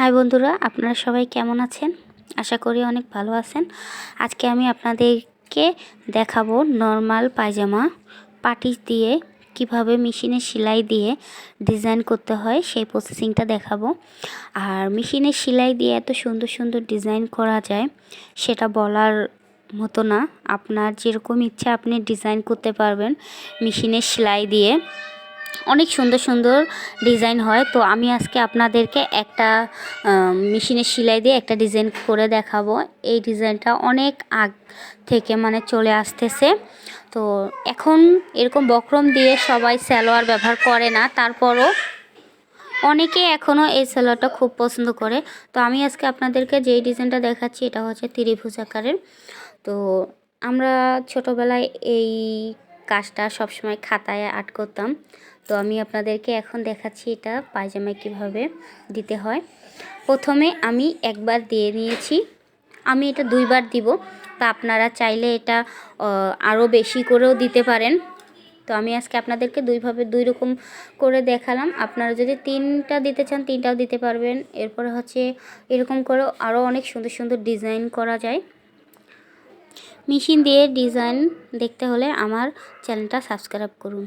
High বন্ধুরা, আপনারা সবাই কেমন আছেন? আশা করি অনেক ভালো আছেন। আজকে আমি আপনাদেরকে দেখাবো নর্মাল পায়জামা পাটিস দিয়ে কীভাবে মেশিনে সেলাই দিয়ে ডিজাইন করতে হয়, সেই প্রসেসিংটা দেখাবো। আর মেশিনে সেলাই দিয়ে এত সুন্দর সুন্দর ডিজাইন করা যায়, সেটা বলার মতো না। আপনার যেরকম ইচ্ছা আপনি ডিজাইন করতে পারবেন মেশিনে সেলাই দিয়ে। অনেক সুন্দর সুন্দর ডিজাইন হয়। তো আমি আজকে আপনাদেরকে একটা মেশিনের সেলাই দিয়ে একটা ডিজাইন করে দেখাবো। এই ডিজাইনটা অনেক আগ থেকে মানে চলে আসতেছে। তো এখন এরকম বক্রম দিয়ে সবাই স্যালোয়ার ব্যবহার করে না, তারপরও অনেকে এখনও এই স্যালোয়ারটা খুব পছন্দ করে। তো আমি আজকে আপনাদেরকে যেই ডিজাইনটা দেখাচ্ছি, এটা হচ্ছে ত্রিভুজ আকারের। তো আমরা ছোটোবেলায় এই কাজটা সবসময় খাতায় আর্ট করতাম। তো আমি আপনাদেরকে এখন দেখাচ্ছি এটা পায়জামায় কীভাবে দিতে হয়। প্রথমে আমি একবার দিয়ে নিয়েছি। আমি এটা দুইবার দিব। তা আপনারা চাইলে এটা আরও বেশি করেও দিতে পারেন। তো আমি আজকে আপনাদেরকে দুইভাবে দুই রকম করে দেখালাম। আপনারা যদি তিনটা দিতে চান, তিনটাও দিতে পারবেন। এরপরে হচ্ছে এরকম করেও আরও অনেক সুন্দর সুন্দর ডিজাইন করা যায়। মেশিন দিয়ে ডিজাইন দেখতে হলে আমার চ্যানেলটা সাবস্ক্রাইব করুন।